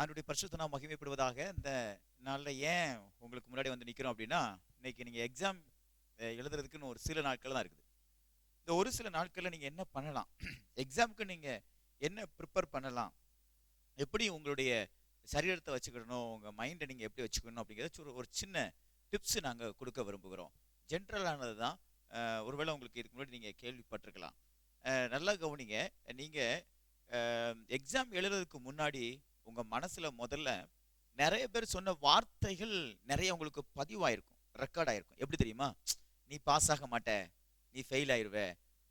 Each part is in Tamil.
அதனுடைய பரிசுத்த நாம் மகிமைப்படுவதாக இந்த நாளில் ஏன் உங்களுக்கு முன்னாடி வந்து நிற்கிறோம் அப்படின்னா இன்னைக்கு நீங்கள் எக்ஸாம் எழுதுறதுக்குன்னு ஒரு சில நாட்கள் தான் இருக்குது. இந்த ஒரு சில நாட்களில் நீங்கள் என்ன பண்ணலாம்? எக்ஸாமுக்கு நீங்கள் என்ன ப்ரிப்பேர் பண்ணலாம்? எப்படி உங்களுடைய சரீரத்தை வச்சுக்கணும் உங்கள் மைண்டை நீங்கள் எப்படி வச்சுக்கணும்? அப்படிங்கிறத ஒரு ஒரு சின்ன டிப்ஸ் நாங்கள் கொடுக்க விரும்புகிறோம். ஜென்ரலானது தான் ஒருவேளை உங்களுக்கு இதுக்கு முன்னாடி நீங்கள் கேள்விப்பட்டிருக்கலாம். நல்லா கவனிங்க. நீங்கள் எக்ஸாம் எழுதுறதுக்கு முன்னாடி உங்கள் மனசில் முதல்ல நிறைய பேர் சொன்ன வார்த்தைகள் நிறைய உங்களுக்கு பதிவாயிருக்கும் ரெக்கார்ட் ஆயிருக்கும் எப்படி தெரியுமா? நீ பாஸ் ஆக மாட்ட நீ ஃபெயில் ஆயிருவ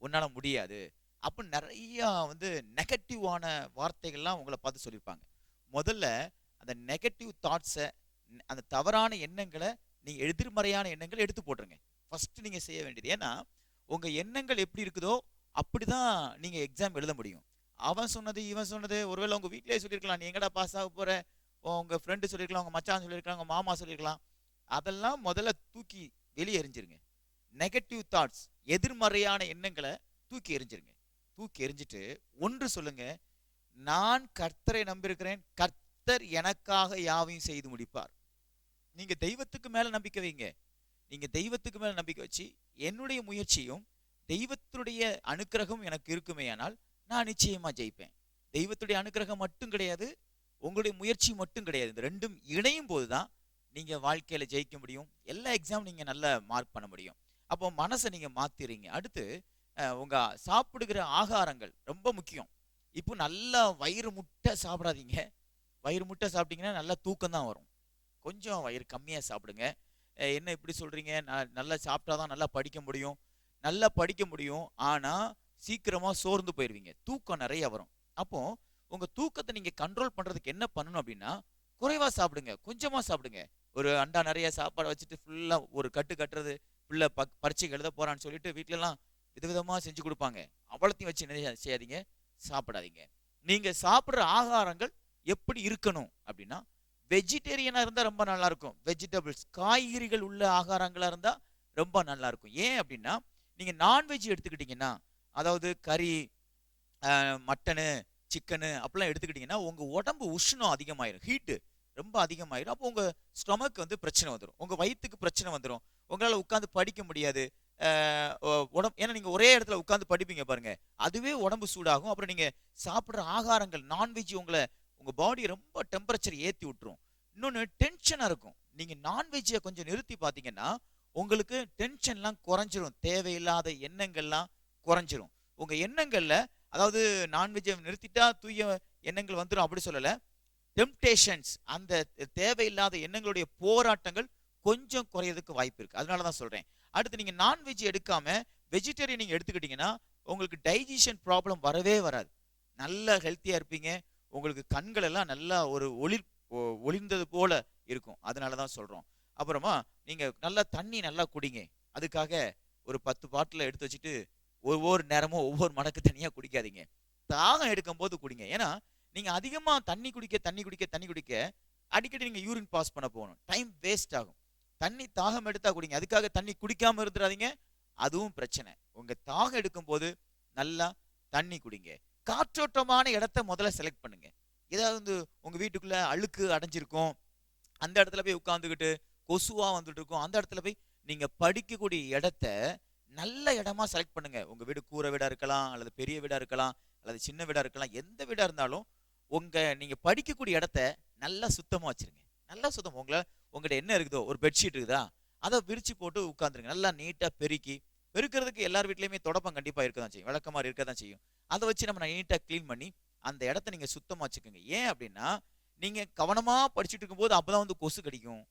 உன்னால் முடியாது அப்போ நிறையா வந்து நெகட்டிவான வார்த்தைகள்லாம் உங்களை பார்த்து சொல்லியிருப்பாங்க. முதல்ல அந்த நெகட்டிவ் தாட்ஸை அந்த தவறான எண்ணங்களை நீங்கள் எதிர்மறையான எண்ணங்களை எடுத்து போட்டுருங்க. ஃபர்ஸ்ட் நீங்கள் செய்ய வேண்டியது ஏன்னா உங்கள் எண்ணங்கள் எப்படி இருக்குதோ அப்படி தான் நீங்கள் எக்ஸாம் எழுத முடியும். அவன் சொன்னது இவன் சொன்னது ஒருவேளை உங்கள் வீட்டிலே சொல்லியிருக்கலாம். நீ எங்கடா பாஸ் ஆக போகிற உங்கள் ஃப்ரெண்டு சொல்லியிருக்கலாம் உங்கள் மச்சான் சொல்லியிருக்கலாம் உங்கள் மாமா சொல்லியிருக்கலாம். அதெல்லாம் முதல்ல தூக்கி வெளியே எறிஞ்சிருங்க. நெகட்டிவ் தாட்ஸ் எதிர்மறையான எண்ணங்களை தூக்கி எரிஞ்சிருங்க தூக்கி எரிஞ்சிட்டு ஒன்று சொல்லுங்க நான் கர்த்தரை நம்பியிருக்கிறேன். கர்த்தர் எனக்காக யாவையும் செய்து முடிப்பார். நீங்க தெய்வத்துக்கு மேல நம்பிக்கை வைங்க. நீங்க தெய்வத்துக்கு மேல நம்பிக்கை வச்சு என்னுடைய முயற்சியும் தெய்வத்துடைய அனுக்கிரகம் எனக்கு இருக்குமேயானால் நான் நிச்சயமா ஜெயிப்பேன். தெய்வத்துடைய அனுகிரகம் மட்டும் கிடையாது உங்களுடைய முயற்சி மட்டும் கிடையாது. இந்த ரெண்டும் இணையும் போது தான் நீங்க வாழ்க்கையில ஜெயிக்க முடியும். எல்லா எக்ஸாம் நீங்க நல்ல மார்க் பண்ண முடியும். அப்போ மனசை நீங்க மாத்திரீங்க அடுத்து உங்க சாப்பிடுகிற ஆகாரங்கள் ரொம்ப முக்கியம். இப்போ நல்லா வயிறு முட்டை சாப்பிடாதீங்க. வயிறு முட்டை சாப்பிட்டீங்கன்னா நல்லா தூக்கம் தான் வரும். கொஞ்சம் வயிறு கம்மியாக சாப்பிடுங்க. என்ன இப்படி சொல்றீங்க? நான் நல்லா சாப்பிட்டாதான் நல்லா படிக்க முடியும். நல்லா படிக்க முடியும். ஆனால் சீக்கிரமாக சோர்ந்து போயிடுவீங்க தூக்கம் நிறைய வரும். அப்போ உங்க தூக்கத்தை நீங்க கண்ட்ரோல் பண்றதுக்கு என்ன பண்ணணும் அப்படின்னா குறைவா சாப்பிடுங்க. கொஞ்சமா சாப்பிடுங்க. ஒரு அண்டா நிறைய சாப்பாடு வச்சுட்டு ஃபுல்லா ஒரு கட்டு கட்டுறது ஃபுல்லாக பக் பரீட்சைக்கு எழுத போறான்னு சொல்லிட்டு வீட்ல எல்லாம் விதவிதமா செஞ்சு கொடுப்பாங்க. அவ்வளத்தையும் வச்சு என்ன செய்யாதீங்க. சாப்பிடாதீங்க. நீங்க சாப்பிட்ற ஆகாரங்கள் எப்படி இருக்கணும் அப்படின்னா வெஜிடேரியனா இருந்தா ரொம்ப நல்லா இருக்கும் வெஜிடபிள்ஸ் காய்கறிகள் உள்ள ஆகாரங்களா இருந்தா ரொம்ப நல்லா இருக்கும் ஏன் அப்படின்னா நீங்க நான்வெஜ் எடுத்துக்கிட்டீங்கன்னா அதாவது கறி மட்டனு சிக்கனு அப்படிலாம் எடுத்துக்கிட்டிங்கன்னா உங்கள் உடம்பு உஷ்ணம் அதிகமாயிரும். ஹீட்டு ரொம்ப அதிகமாயிரும். அப்போ உங்கள் ஸ்டொமக் வந்து பிரச்சனை வந்துடும் உங்கள் வயிற்றுக்கு பிரச்சனை வந்துடும் உங்களால் உட்காந்து படிக்க முடியாது. உடம்பு ஏன்னா நீங்கள் ஒரே இடத்துல உட்காந்து படிப்பீங்க பாருங்க. அதுவே உடம்பு சூடாகும். அப்புறம் நீங்கள் சாப்பிட்ற ஆகாரங்கள் நான்வெஜ் உங்களை உங்கள் பாடி ரொம்ப டெம்பரேச்சர் ஏற்றி விட்டுரும். இன்னொன்று டென்ஷனாக இருக்கும். நீங்கள் நான்வெஜ்ஜை கொஞ்சம் நிறுத்தி பார்த்தீங்கன்னா உங்களுக்கு டென்ஷன்லாம் குறைஞ்சிரும். தேவையில்லாத எண்ணங்கள்லாம் குறைஞ்சிரும். உங்க எண்ணங்கள்ல அதாவது நான்வெஜ்ஜை நிறுத்திட்டா தூய எண்ணங்கள் வந்துடும் அப்படி சொல்லலை. டெம்டேஷன்ஸ் அந்த தேவையில்லாத எண்ணங்களுடைய போராட்டங்கள் கொஞ்சம் குறையறதுக்கு வாய்ப்பு இருக்கு. அதனால தான் சொல்றேன். அடுத்து நீங்க நான்வெஜ் எடுக்காம வெஜிடேரியன் நீங்க எடுத்துக்கிட்டீங்கன்னா உங்களுக்கு டைஜஷன் ப்ராப்ளம் வரவே வராது. நல்ல ஹெல்த்தியா இருப்பீங்க. உங்களுக்கு கண்கள் எல்லாம் நல்லா ஒரு ஒளிர் ஒளிர்ந்தது போல இருக்கும். அதனால தான் சொல்றோம். அப்புறமா நீங்க நல்லா தண்ணி நல்லா குடிங்க. அதுக்காக ஒரு பத்து பாட்டில் எடுத்து வச்சுட்டு ஒவ்வொரு நேரமும் ஒவ்வொரு மடக்கு தண்ணியா குடிக்காதீங்க. தாகம் எடுக்கும் போது குடிங்க. ஏன்னா நீங்க அதிகமா தண்ணி குடிக்க தண்ணி குடிக்க தண்ணி குடிக்க அடிக்கடி நீங்க யூரின் பாஸ் பண்ண போகணும். டைம் வேஸ்ட் ஆகும். தண்ணி தாகம் எடுத்தா குடிங்க. அதுக்காக தண்ணி குடிக்காம இருந்துடாதீங்க. அதுவும் பிரச்சனை. உங்க தாகம் எடுக்கும் போது நல்லா தண்ணி குடிங்க. காற்றோட்டமான இடத்த முதல்ல செலக்ட் பண்ணுங்க. ஏதாவது வந்து உங்க வீட்டுக்குள்ள அழுக்கு அடைஞ்சிருக்கும். அந்த இடத்துல போய் உட்காந்துக்கிட்டு கொசுவா வந்துட்டு இருக்கும். அந்த இடத்துல போய் நீங்க படிக்கக்கூடிய இடத்த நல்ல இடமா செலக்ட் பண்ணுங்க. உங்க வீடு கூரை வீடா இருக்கலாம் அல்லது பெரிய வீடா இருக்கலாம் அல்லது சின்ன வீடா இருக்கலாம் எந்த வீடா இருந்தாலும் உங்க நீங்க படிக்கக்கூடிய இடத்த நல்லா சுத்தமா வச்சிருங்க. நல்லா சுத்தம் உங்களை உங்கள்கிட்ட என்ன இருக்குதோ ஒரு பெட்ஷீட் இருக்குதா அதை விரிச்சு போட்டு உட்காந்துருங்க நல்லா நீட்டா பெருக்கி பெருக்கிறதுக்கு எல்லார் வீட்லயுமே தொடப்பம் கண்டிப்பா இருக்க தான் செய்யும். விளக்கமாறு இருக்க தான் செய்யும். அதை வச்சு நம்ம நீட்டா க்ளீன் பண்ணி அந்த இடத்த நீங்க சுத்தமா வச்சுக்கோங்க. ஏன் அப்படின்னா நீங்க கவனமா படிச்சுட்டு இருக்கும்போது அப்பதான் வந்து கொசு கடிக்கும்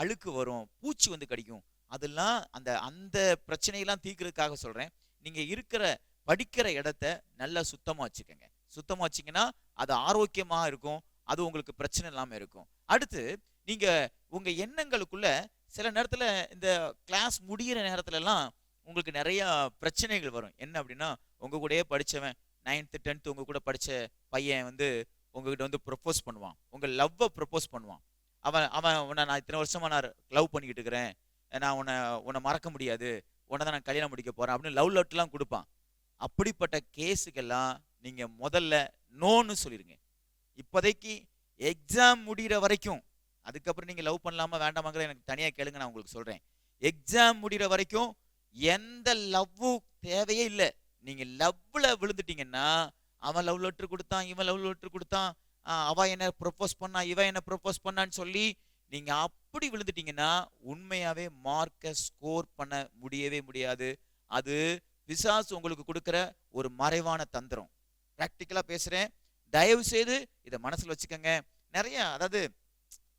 அழுக்கு வரும் பூச்சி வந்து கடிக்கும். அதெல்லாம் அந்த அந்த பிரச்சனையெல்லாம் தீர்க்கறதுக்காக சொல்றேன். நீங்கள் இருக்கிற படிக்கிற இடத்த நல்லா சுத்தமாக வச்சுக்கோங்க. சுத்தமாக வச்சீங்கன்னா அது ஆரோக்கியமாக இருக்கும். அது உங்களுக்கு பிரச்சனை இல்லாமல் இருக்கும். அடுத்து நீங்கள் உங்கள் எண்ணங்களுக்குள்ள சில நேரத்தில் இந்த கிளாஸ் முடியிற நேரத்துலலாம் உங்களுக்கு நிறையா பிரச்சனைகள் வரும். என்ன அப்படின்னா உங்க கூடயே படிச்சவன் நைன்த்து டென்த்து உங்க கூட படிச்ச பையன் வந்து உங்ககிட்ட வந்து ப்ரொப்போஸ் பண்ணுவான். உங்கள் லவ்வை ப்ரப்போஸ் பண்ணுவான். அவன் அவன் உன்னை நான் இத்தனை வருஷமா நான் லவ் பண்ணிக்கிட்டு இருக்கிறேன். நான் உன்னை உன்னை மறக்க முடியாது. உன்னை தான் நான் கல்யாணம் முடிக்க போறேன் அப்படின்னு லவ் லெட்டர்லாம் கொடுப்பான். அப்படிப்பட்ட கேஸுக்கெல்லாம் நீங்க முதல்ல நோன்னு சொல்லிருங்க. இப்போதைக்கு எக்ஸாம் முடிகிற வரைக்கும் அதுக்கப்புறம் நீங்க லவ் பண்ணலாமா வேண்டாமாங்கிற எனக்கு தனியா கேளுங்க நான் உங்களுக்கு சொல்றேன். எக்ஸாம் முடிகிற வரைக்கும் எந்த லவ்வும் தேவையே இல்லை. நீங்க லவ்ல விழுந்துட்டீங்கன்னா அவன் லவ் லெட்டர் கொடுத்தான் இவன் லவ் லெட்டர் கொடுத்தான் ஆஹ் அவ என்ன ப்ரொப்போஸ் பண்ணா இவன் என்ன ப்ரொப்போஸ் பண்ணான்னு சொல்லி நீங்க அப்படி விழுந்துட்டீங்கன்னா உண்மையாவே மார்க்கை ஸ்கோர் பண்ண முடியவே முடியாது. அது பிசாசு உங்களுக்கு கொடுக்குற ஒரு மறைவான தந்திரம். ப்ராக்டிக்கலாக பேசுறேன். தயவு செய்து இதை மனசுல வச்சுக்கோங்க. நிறைய அதாவது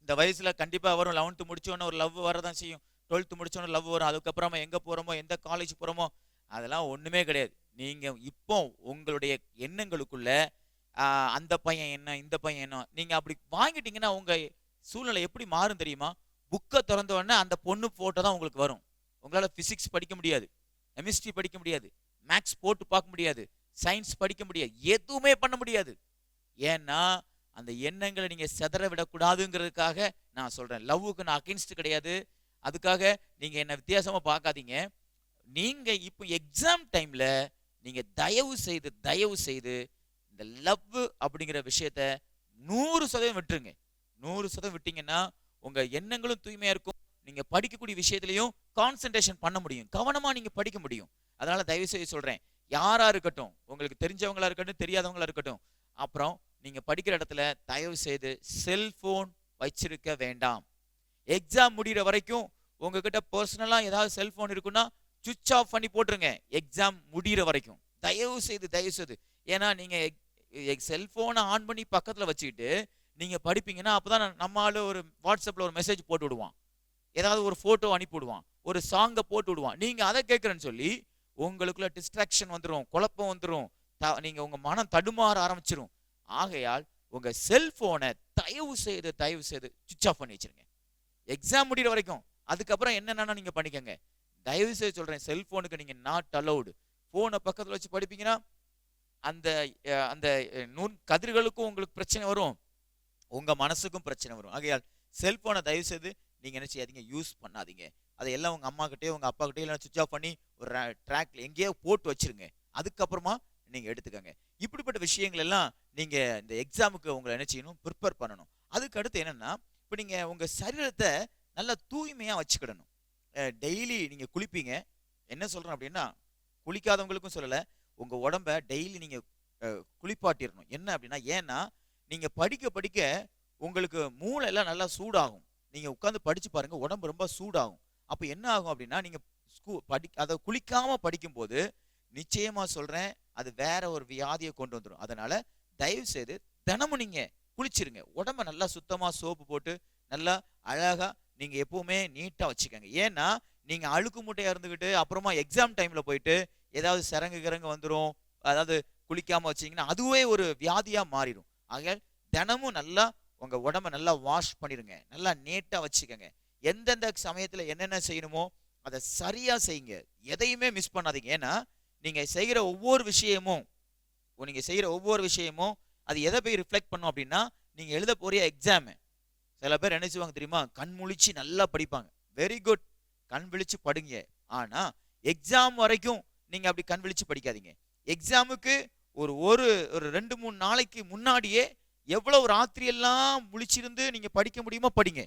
இந்த வயசுல கண்டிப்பா வரும். லெவன்த்து முடிச்சோன்னே ஒரு லவ் வரதான் செய்யும். டுவெல்த்து முடிச்சோன்னே லவ் வரும். அதுக்கப்புறமா எங்க போகிறோமோ எந்த காலேஜ் போகிறோமோ அதெல்லாம் ஒண்ணுமே கிடையாது. நீங்க இப்போ உங்களுடைய எண்ணங்களுக்குள்ள அந்த பையன் என்ன இந்த பையன் என்ன? நீங்க அப்படி வாங்கிட்டீங்கன்னா உங்க சூழ்நிலை எப்படி மாறும் தெரியுமா? புக்கை திறந்த உடனே அந்த பொண்ணு போட்டோ தான் உங்களுக்கு வரும். உங்களால பிசிக்ஸ் படிக்க முடியாது. கெமிஸ்ட்ரி படிக்க முடியாது. மேக்ஸ் போட்டு பார்க்க முடியாது. சயின்ஸ் படிக்க முடியாது. எதுவுமே பண்ண முடியாது. ஏன்னா அந்த எண்ணங்களை நீங்க செதற விடக்கூடாதுங்கிறதுக்காக நான் சொல்றேன். லவ்வுக்கு நான் அகென்ஸ்ட் கிடையாது. அதுக்காக நீங்க என்ன வித்தியாசமா பார்க்காதீங்க. நீங்க இப்போ எக்ஸாம் டைம்ல நீங்க தயவு செய்து தயவு செய்து இந்த லவ் அப்படிங்கிற விஷயத்த நூறு சதவீதம் விட்டுருங்க. நூறு சதம் விட்டீங்கன்னா உங்க எண்ணங்களும் தூய்மையா இருக்கும். நீங்க படிக்கக்கூடிய விஷயத்திலையும் கான்சென்ட்ரேஷன் பண்ண முடியும். கவனமா நீங்க படிக்க முடியும். அதனால தயவு செய்து சொல்றேன். யாரா இருக்கட்டும் உங்களுக்கு தெரிஞ்சவங்களா இருக்கட்டும் தெரியாதவங்களா இருக்கட்டும் அப்புறம் நீங்க படிக்கிற இடத்துல தயவு செய்து செல்போன் வச்சிருக்க வேண்டாம். எக்ஸாம் முடிகிற வரைக்கும் உங்ககிட்ட பர்சனலா ஏதாவது செல்போன் இருக்குன்னா சுவிட்ச் ஆஃப் பண்ணி போட்டுருங்க. எக்ஸாம் முடிகிற வரைக்கும். தயவு செய்து தயவு செய்து ஏன்னா நீங்க செல்போனை ஆன் பண்ணி பக்கத்துல வச்சுக்கிட்டு நீங்க படிப்பீங்கன்னா அப்பதான் நம்ம ஆளு ஒரு வாட்ஸ்அப்ல ஒரு மெசேஜ் போட்டு விடுவான். ஏதாவது ஒரு ஃபோட்டோ அனுப்பி விடுவான். ஒரு சாங்கை போட்டு விடுவான். நீங்க அதை கேட்கறேன்னு சொல்லி உங்களுக்குள்ள டிஸ்ட்ராக்ஷன் வந்துடும் குழப்பம் வந்துடும் நீங்க உங்க மனம் தடுமாற ஆரம்பிச்சிடும் ஆகையால் உங்க செல்போனை தயவு செய்து தயவு செய்து சுவிச் ஆஃப் பண்ணி வச்சிருங்க. எக்ஸாம் முடிகிற வரைக்கும். அதுக்கப்புறம் என்னென்னா நீங்க பண்ணிக்கங்க. தயவு செய்து சொல்றேன் செல்போனுக்கு நீங்க நாட் அலௌடு ஃபோனை பக்கத்துல வச்சு படிப்பீங்கன்னா அந்த அந்த நுண் கதிர்களுக்கும் உங்களுக்கு பிரச்சனை வரும். உங்க மனசுக்கும் பிரச்சனை வரும். ஆகையால் செல்ஃபோனை தயவு செய்து நீங்கள் என்ன செய்யாதீங்க யூஸ் பண்ணாதீங்க. அதை எல்லாம் உங்க அம்மாக்கிட்டே உங்கள் உங்க எல்லாம் சுவிச் ஆஃப் பண்ணி ஒரு ட்ராக்ல எங்கேயோ போட்டு வச்சிருங்க. அதுக்கப்புறமா நீங்கள் எடுத்துக்கங்க. இப்படிப்பட்ட விஷயங்கள் எல்லாம் நீங்கள் இந்த எக்ஸாமுக்கு உங்களை என்ன செய்யணும் ப்ரிப்பேர் பண்ணணும். அதுக்கு அடுத்து என்னென்னா இப்போ நீங்கள் உங்கள் சரீரத்தை நல்லா தூய்மையாக வச்சுக்கிடணும். டெய்லி நீங்கள் குளிப்பீங்க. என்ன சொல்றேன் அப்படின்னா குளிக்காதவங்களுக்கும் சொல்லலை உங்க உடம்ப டெய்லி நீங்கள் குளிப்பாட்டிடணும். என்ன அப்படின்னா ஏன்னா நீங்க படிக்க படிக்க உங்களுக்கு மூளை எல்லாம் நல்லா சூடாகும். நீங்க உட்காந்து படிச்சு பாருங்க உடம்பு ரொம்ப சூடாகும். அப்போ என்ன ஆகும் அப்படின்னா நீங்க ஸ்கூ படி அதை குளிக்காம படிக்கும்போது நிச்சயமா சொல்றேன் அது வேற ஒரு வியாதியை கொண்டு வந்துடும் அதனால தயவு செய்து தினமும் நீங்க குளிச்சிருங்க. உடம்ப நல்லா சுத்தமா சோப்பு போட்டு நல்லா அழகா நீங்க எப்பவுமே நீட்டா வச்சுக்கோங்க. ஏன்னா நீங்க அழுக்கு மூட்டையாக இருந்துகிட்டு அப்புறமா எக்ஸாம் டைம்ல போயிட்டு ஏதாவது சிறங்கு கிறங்கு வந்துடும் அதாவது குளிக்காம வச்சீங்கன்னா அதுவே ஒரு வியாதியா மாறிடும் ஆக தினமும் நல்லா உங்க உடம்ப நல்லா வாஷ் பண்ணிடுங்க நல்லா நீட்டா வச்சுக்கோங்க. எந்தெந்த சமயத்துல என்னென்ன செய்யணுமோ அதை சரியா செய்யுங்க. எதையுமே மிஸ் பண்ணாதீங்க. ஏன்னா நீங்க செய்கிற ஒவ்வொரு விஷயமும் நீங்கள் நீங்க செய்யற ஒவ்வொரு விஷயமும் அது எதை போய் ரிஃப்ளெக்ட் பண்ணும் அப்படின்னா நீங்க எழுத போறிய எக்ஸாமு சில பேர் என்ன செய்வாங்க தெரியுமா? கண் முழிச்சு நல்லா படிப்பாங்க. வெரி குட் கண் விழிச்சு படிங்க. ஆனா எக்ஸாம் வரைக்கும் நீங்க அப்படி கண் விழிச்சு படிக்காதீங்க. எக்ஸாமுக்கு ஒரு ஒரு ஒரு ரெண்டு மூணு நாளைக்கு முன்னாடியே எவ்வளோ ராத்திரி எல்லாம் முழிச்சிருந்து நீங்க படிக்க முடியுமோ படிங்க.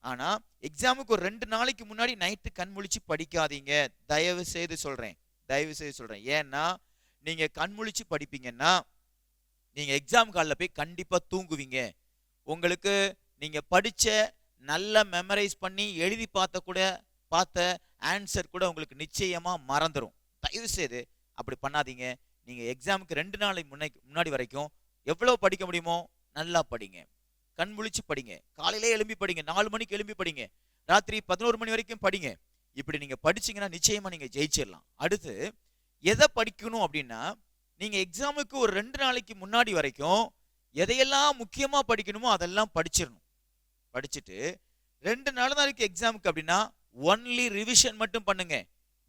ஆனா எக்ஸாமுக்கு ஒரு ரெண்டு நாளைக்கு முன்னாடி நைட்டு கண் முழிச்சு படிக்காதீங்க. தயவு செய்து சொல்றேன். தயவு செய்து சொல்றேன். ஏன்னா நீங்க கண் முழிச்சு படிப்பீங்கன்னா நீங்க எக்ஸாம் காலில் போய் கண்டிப்பா தூங்குவீங்க. உங்களுக்கு நீங்க படிச்ச நல்லா மெமரைஸ் பண்ணி எழுதி பார்த்த கூட பார்த்த ஆன்சர் கூட உங்களுக்கு நிச்சயமா மறந்துடும் தயவு செய்து அப்படி பண்ணாதீங்க. நீங்கள் எக்ஸாமுக்கு ரெண்டு நாளைக்கு முன்னை முன்னாடி வரைக்கும் எவ்வளோ படிக்க முடியுமோ நல்லா படிங்க. கண் முழிச்சு படிங்க. காலையிலே எழும்பி படிங்க. நாலு மணிக்கு எழும்பி படிங்க. ராத்திரி பதினோரு மணி வரைக்கும் படிங்க. இப்படி நீங்கள் படிச்சீங்கன்னா நிச்சயமாக நீங்கள் ஜெயிச்சிடலாம் அடுத்து எதை படிக்கணும் அப்படின்னா நீங்கள் எக்ஸாமுக்கு ஒரு ரெண்டு நாளைக்கு முன்னாடி வரைக்கும் எதையெல்லாம் முக்கியமாக படிக்கணுமோ அதெல்லாம் படிச்சிடணும் படிச்சுட்டு ரெண்டு நாள் நாளைக்கு எக்ஸாமுக்கு அப்படின்னா ஒன்லி ரிவிஷன் மட்டும் பண்ணுங்க.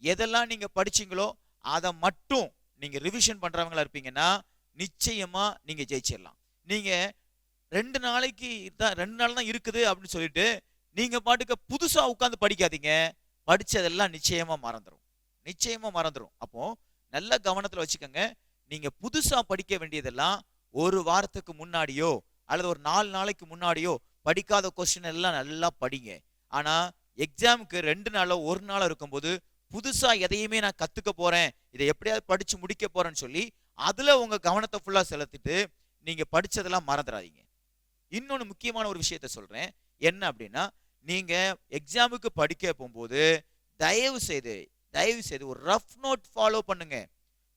எதெல்லாம் நீங்கள் படிச்சீங்களோ அதை மட்டும் நீங்க ரிவிஷன் பண்றவங்களா இருப்பீங்கன்னா நிச்சயமா நீங்க ஜெயிச்சிடலாம் நீங்க ரெண்டு நாளைக்கு தான் ரெண்டு நாள் தான் இருக்குது அப்படின்னு சொல்லிட்டு நீங்க பாட்டுக்கு புதுசா உட்காந்து படிக்காதீங்க. படிச்சதெல்லாம் நிச்சயமா மறந்துடும் நிச்சயமா மறந்துடும் அப்போ நல்ல கவனத்துல வச்சுக்கோங்க. நீங்க புதுசா படிக்க வேண்டியதெல்லாம் ஒரு வாரத்துக்கு முன்னாடியோ அல்லது ஒரு நாலு நாளைக்கு முன்னாடியோ படிக்காத கொஸ்டின் எல்லாம் நல்லா படிங்க. ஆனா எக்ஸாமுக்கு ரெண்டு நாளோ ஒரு நாளோ இருக்கும்போது புதுசா எதையுமே நான் கத்துக்க போறேன். இதை எப்படியாவது படிச்சு முடிக்க போறேன்னு சொல்லி அதுல உங்க கவனத்தை ஃபுல்லா செலுத்திட்டு நீங்க படிச்சதெல்லாம் மறந்துடாதீங்க. இன்னொன்னு முக்கியமான ஒரு விஷயத்த சொல்றேன். என்ன அப்படின்னா நீங்க எக்ஸாமுக்கு படிக்க போகும்போது தயவு செய்து தயவு செய்து ஒரு ரஃப் நோட் ஃபாலோ பண்ணுங்க.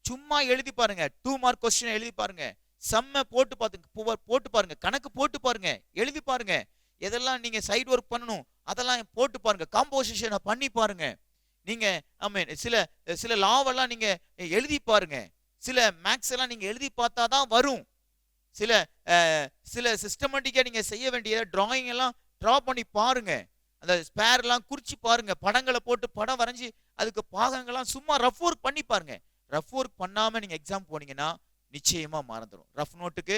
சும்மா எழுதி பாருங்க. டூ மார்க் கொஸ்டின் எழுதி பாருங்க. செம்ம போட்டு பார்த்து போட்டு பாருங்க. கணக்கு போட்டு பாருங்க. எழுதி பாருங்க. எதெல்லாம் நீங்க சைடு ஒர்க் பண்ணணும் அதெல்லாம் போட்டு பாருங்க. காம்போசிஷனை பண்ணி பாருங்க. நீங்க ஆமே சில சில லாவெல்லாம் நீங்க எழுதி பாருங்க. சில மேக்ஸ் எல்லாம் நீங்க எழுதி பார்த்தா தான் வரும். சில சில சிஸ்டமேட்டிக்காக நீங்க செய்ய வேண்டிய டிராயிங் எல்லாம் ட்ரா பண்ணி பாருங்க. அந்த ஸ்பேர் எல்லாம் குறிச்சு பாருங்க. படங்களை போட்டு படம் வரைஞ்சி அதுக்கு பாகங்கள்லாம் சும்மா ரஃப் ஒர்க் பண்ணி பாருங்க. ரஃப் ஒர்க் பண்ணாம நீங்க எக்ஸாம் போனீங்கன்னா நிச்சயமா மறந்துடும் ரஃப் நோட்டுக்கு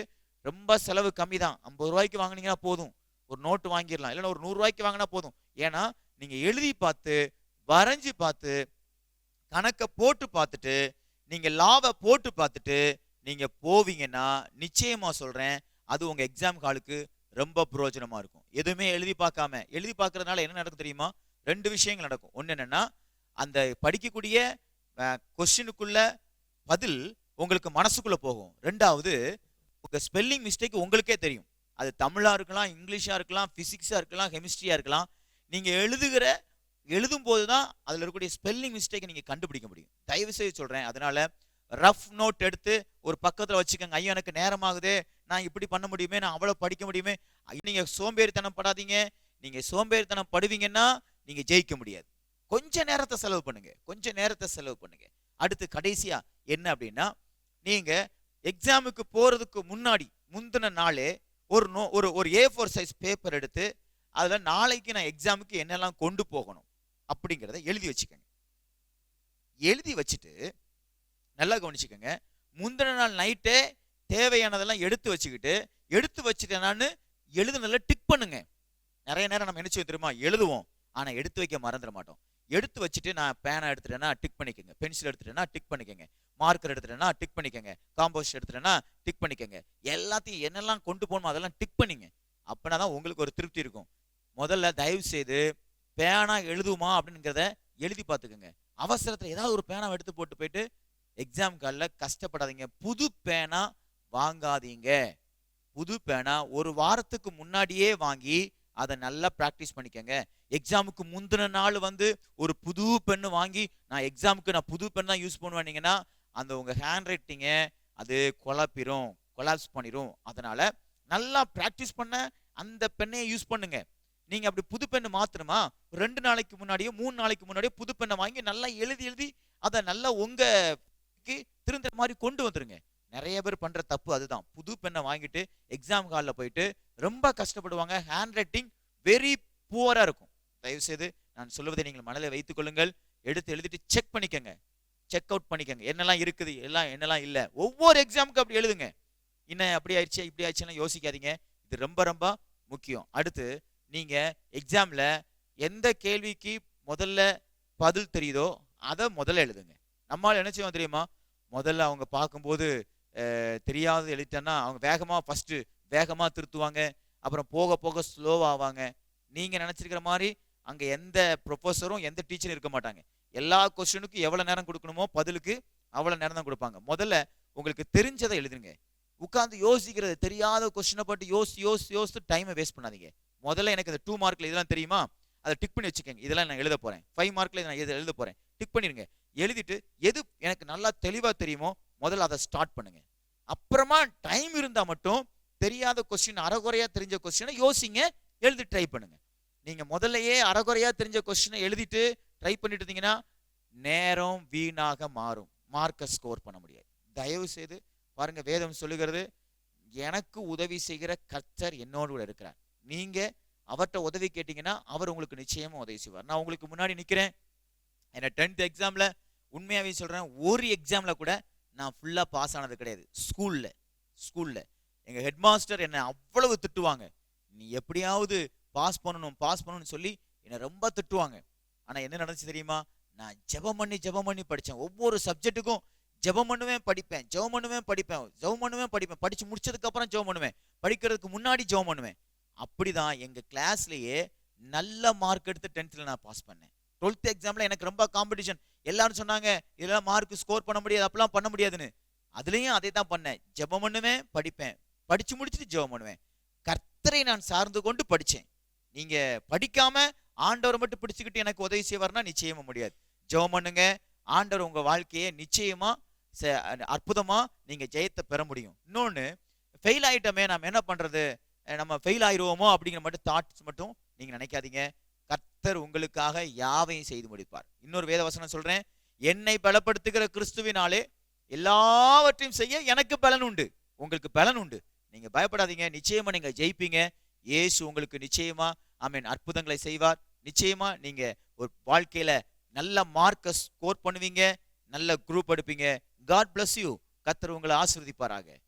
ரொம்ப செலவு கம்மி தான். ஐம்பது ரூபாய்க்கு வாங்குனீங்கன்னா போதும். ஒரு நோட்டு வாங்கிடலாம். இல்லைன்னா ஒரு நூறு ரூபாய்க்கு வாங்கினா போதும். ஏன்னா நீங்க எழுதி பார்த்து வரைஞ்சு பார்த்து கணக்கை போட்டு பார்த்துட்டு நீங்க லாவை போட்டு பார்த்துட்டு நீங்க போவீங்கன்னா நிச்சயமா சொல்றேன் அது உங்க எக்ஸாம் காலுக்கு ரொம்ப பிரயோஜனமா இருக்கும். எதுவுமே எழுதி பார்க்காம எழுதி பார்க்கறதுனால என்ன நடக்கும் தெரியுமா? ரெண்டு விஷயங்கள் நடக்கும். ஒன்று என்னன்னா அந்த படிக்கக்கூடிய கொஸ்டினுக்குள்ள பதில் உங்களுக்கு மனசுக்குள்ள போகும். ரெண்டாவது உங்க ஸ்பெல்லிங் மிஸ்டேக் உங்களுக்கே தெரியும். அது தமிழா இருக்கலாம் இங்கிலீஷா இருக்கலாம் பிசிக்ஸா இருக்கலாம் கெமிஸ்ட்ரியாக இருக்கலாம். நீங்க எழுதுகிற எழுதும் போது தான் அதுல இருக்கக்கூடிய ஸ்பெல்லிங் மிஸ்டேக்கை நீங்க கண்டுபிடிக்க முடியும். தயவு செய்து சொல்றேன். அதனால ரஃப் நோட் எடுத்து ஒரு பக்கத்துல வச்சுக்கோங்க. ஐயோ எனக்கு நேரமாகுது. நான் இப்படி பண்ண முடியுமே? நான் அவ்வளவு படிக்க முடியுமே? நீங்கள் நீங்க சோம்பேறித்தனம் படாதீங்க. நீங்க சோம்பேறித்தனம் படுவீங்கன்னா நீங்க ஜெயிக்க முடியாது. கொஞ்ச நேரத்தை செலவு பண்ணுங்க. கொஞ்ச நேரத்தை செலவு பண்ணுங்க. அடுத்து கடைசியா என்ன அப்படின்னா நீங்க எக்ஸாமுக்கு போறதுக்கு முன்னாடி முந்தின நாளே ஒரு நோ ஒரு ஒரு ஏ ஃபோர் சைஸ் பேப்பர் எடுத்து அதுல நாளைக்கு நான் எக்ஸாமுக்கு என்னெல்லாம் கொண்டு போகணும்? அப்படிங்கிறத எழுதி வச்சுக்கோங்க. எழுதி வச்சுட்டு நல்லா கவனிச்சுக்கோங்க. முந்தின நாள் நைட்டே தேவையானதெல்லாம் எடுத்து வச்சுக்கிட்டு எடுத்து வச்சுட்டேனான்னு நல்லா டிக் பண்ணுங்க. நிறைய நேரம் நம்ம என்ன தெரியுமா? எழுதுவோம். ஆனா எடுத்து வைக்க மறந்துட மாட்டோம். எடுத்து வச்சுட்டு நான் பேனை எடுத்துட்டேன்னா டிக் பண்ணிக்கோங்க. பென்சில் எடுத்துட்டேன்னா டிக் பண்ணிக்கோங்க. மார்க்கர் எடுத்துட்டேன்னா டிக் பண்ணிக்கோங்க. காம்போஸ்ட் எடுத்துட்டேன்னா டிக் பண்ணிக்கோங்க. எல்லாத்தையும் என்னெல்லாம் கொண்டு போகணுமோ அதெல்லாம் டிக் பண்ணிங்க. அப்படின்னா தான் உங்களுக்கு ஒரு திருப்தி இருக்கும். முதல்ல தயவு செய்து பேனா எழுதுமா அப்படிங்கிறத எழுதி பார்த்துக்கோங்க. அவசரத்தில் ஏதாவது ஒரு பேனா எடுத்து போட்டு போயிட்டு எக்ஸாம் காலில் கஷ்டப்படாதீங்க. புது பேனா வாங்காதீங்க. புது பேனா ஒரு வாரத்துக்கு முன்னாடியே வாங்கி அதை நல்லா ப்ராக்டிஸ் பண்ணிக்கோங்க. எக்ஸாமுக்கு முந்தின நாள் வந்து ஒரு புது பென்னு வாங்கி நான் எக்ஸாமுக்கு நான் புது பென் தான் யூஸ் பண்ணுவேன்னீங்கன்னா அந்த உங்க ஹேண்ட் ரைட்டிங்கை அது குழப்பிடும் கொலாப்ஸ் பண்ணிடும் அதனால நல்லா ப்ராக்டிஸ் பண்ண அந்த பெண்ணையை யூஸ் பண்ணுங்க. நீங்க அப்படி புது பெண்ணு மாத்தணுமா? ரெண்டு நாளைக்கு முன்னாடியோ மூணு நாளைக்கு முன்னாடியோ புது பெண்ணை வாங்கி நல்லா எழுதி எழுதி அதை நல்லா உங்கக்கு திருந்த மாதிரி கொண்டு வந்துருங்க. நிறைய பேர் பண்ற தப்பு அதுதான். புது பெண்ணை வாங்கிட்டு எக்ஸாம் ஹாலில் போயிட்டு ரொம்ப கஷ்டப்படுவாங்க. ஹேண்ட் ரைட்டிங் வெரி புவரா இருக்கும். தயவு செய்து நான் சொல்லுவதை நீங்கள் மனதில் வைத்துக் கொள்ளுங்கள். எடுத்து எழுதிட்டு செக் பண்ணிக்கங்க. செக் அவுட் பண்ணிக்கங்க. என்னெல்லாம் இருக்குது? எல்லாம் என்னெல்லாம் இல்லை? ஒவ்வொரு எக்ஸாமுக்கு அப்படி எழுதுங்க. இன்னும் அப்படி ஆயிடுச்சு இப்படி ஆயிடுச்சுன்னா யோசிக்காதீங்க. இது ரொம்ப ரொம்ப முக்கியம். அடுத்து நீங்க எக்ஸாம்ல எந்த கேள்விக்கு முதல்ல பதில் தெரியுதோ அதை முதல்ல எழுதுங்க. நம்மால் என்ன செய்வோம் தெரியுமா? முதல்ல அவங்க பார்க்கும்போது அஹ், தெரியாத எழுதிட்டேன்னா அவங்க வேகமா ஃபர்ஸ்ட் வேகமா திருத்துவாங்க. அப்புறம் போக போக ஸ்லோவாவாங்க நீங்க நினச்சிருக்கிற மாதிரி அங்க எந்த ப்ரொஃபஸரும் எந்த டீச்சரும் இருக்க மாட்டாங்க. எல்லா கொஸ்டினுக்கும் எவ்வளவு நேரம் கொடுக்கணுமோ பதிலுக்கு அவ்வளவு நேரம் தான் கொடுப்பாங்க. முதல்ல உங்களுக்கு தெரிஞ்சதை எழுதுங்க. உட்காந்து யோசிக்கிறது தெரியாத கொஸ்டினை பட்டு யோசி யோசி யோசித்து டைமை வேஸ்ட் பண்ணாதீங்க. முதல்ல எனக்கு இந்த டூ மார்க்ல இதெல்லாம் தெரியுமா? அதை டிக் பண்ணி வச்சுக்கோங்க. இதெல்லாம் நான் எழுத போறேன். ஃபைவ் மார்க்கில் நான் இதை எழுத போறேன். டிக் பண்ணிருங்க எழுதிட்டு எது எனக்கு நல்லா தெளிவா தெரியுமோ முதல்ல அதை ஸ்டார்ட் பண்ணுங்க. அப்புறமா டைம் இருந்தா மட்டும் தெரியாத கொஸ்டின் அறகுறையாக தெரிஞ்ச கொஸ்டினை யோசிங்க எழுதி ட்ரை பண்ணுங்க. நீங்க முதல்லயே அறகுறையாக தெரிஞ்ச கொஸ்டினை எழுதிட்டு ட்ரை பண்ணிட்டு இருந்தீங்கன்னா நேரம் வீணாக மாறும். மார்க்கை ஸ்கோர் பண்ண முடியாது. தயவு செய்து பாருங்க வேதம் சொல்லுகிறது எனக்கு உதவி செய்கிற கர்த்தர் என்னோடு கூட இருக்கிறார். நீங்க அவர்கிட்ட உதவி கேட்டிங்கன்னா அவர் உங்களுக்கு நிச்சயமா உதவி செய்வார். நான் உங்களுக்கு முன்னாடி நிற்கிறேன் என்ன டென்த் எக்ஸாம்ல உண்மையாவே சொல்றேன் ஒரு எக்ஸாம்ல கூட நான் ஃபுல்லா பாஸ் ஆனது கிடையாது. ஸ்கூல்ல ஸ்கூல்ல எங்க ஹெட் மாஸ்டர் என்னை அவ்வளவு திட்டுவாங்க. நீ எப்படியாவது பாஸ் பண்ணணும் பாஸ் பண்ணணும்னு சொல்லி என்னை ரொம்ப திட்டுவாங்க. ஆனா என்ன நடந்துச்சு தெரியுமா? நான் ஜெபம் பண்ணி ஜெபம் பண்ணி படிச்சேன். ஒவ்வொரு சப்ஜெக்ட்டுக்கும் ஜெபம் பண்ணுவேன் படிப்பேன். ஜெபம் பண்ணுவேன் படிப்பேன். ஜெபம் பண்ணுவேன் படிப்பேன். படிச்சு முடிச்சதுக்கு அப்புறம் ஜெபம் பண்ணுவேன். படிக்கிறதுக்கு முன்னாடி ஜெபம் பண்ணுவேன். அப்படிதான் எங்க கிளாஸ்லயே நல்ல மார்க் எடுத்து டென்த்தில் நான் பாஸ் பண்ணேன். டுவெல்த் எக்ஸாமில் எனக்கு ரொம்ப காம்படிஷன் எல்லாரும் சொன்னாங்க இதெல்லாம் மார்க் ஸ்கோர் பண்ண முடியாது அப்பெல்லாம் பண்ண முடியாதுன்னு. அதுலயும் அதை தான் பண்ணேன். ஜெபம் பண்ணுவேன் படிப்பேன். படித்து முடிச்சுட்டு ஜெபம் பண்ணுவேன். கர்த்தரை நான் சார்ந்து கொண்டு படிச்சேன். நீங்க படிக்காம ஆண்டவரை மட்டும் பிடிச்சிக்கிட்டு எனக்கு உதவி செய்வார்னா நிச்சயமாக முடியாது. ஜெபம் பண்ணுங்க. ஆண்டவர் உங்க வாழ்க்கையை நிச்சயமா ச- அற்புதமா நீங்க ஜெயத்தை பெற முடியும். இன்னொன்னு ஃபெயில் ஆயிட்டோமே நாம் என்ன பண்றது? நம்ம ஃபெயில் ஆயிடுவோமோ அப்படிங்கிற மட்டும் தாட்ஸ் மட்டும் நீங்க நினைக்காதீங்க. கர்த்தர் உங்களுக்காக யாவையும் செய்து முடிப்பார். இன்னொரு வேதவசனம் சொல்றேன். என்னை பலப்படுத்துகிற கிறிஸ்துவினாலே எல்லாவற்றையும் செய்ய எனக்கு பலன் உண்டு. உங்களுக்கு பலன் உண்டு. நீங்க பயப்படாதீங்க. நிச்சயமா நீங்க ஜெயிப்பீங்க. இயேசு உங்களுக்கு நிச்சயமா ஆமென் அற்புதங்களை செய்வார். நிச்சயமா நீங்க ஒரு வாழ்க்கையில நல்ல மார்க்கை ஸ்கோர் பண்ணுவீங்க. நல்ல குரூப் எடுப்பீங்க. காட் பிளஸ் யூ கத்தர் உங்களை ஆசிர்வதிப்பாராக.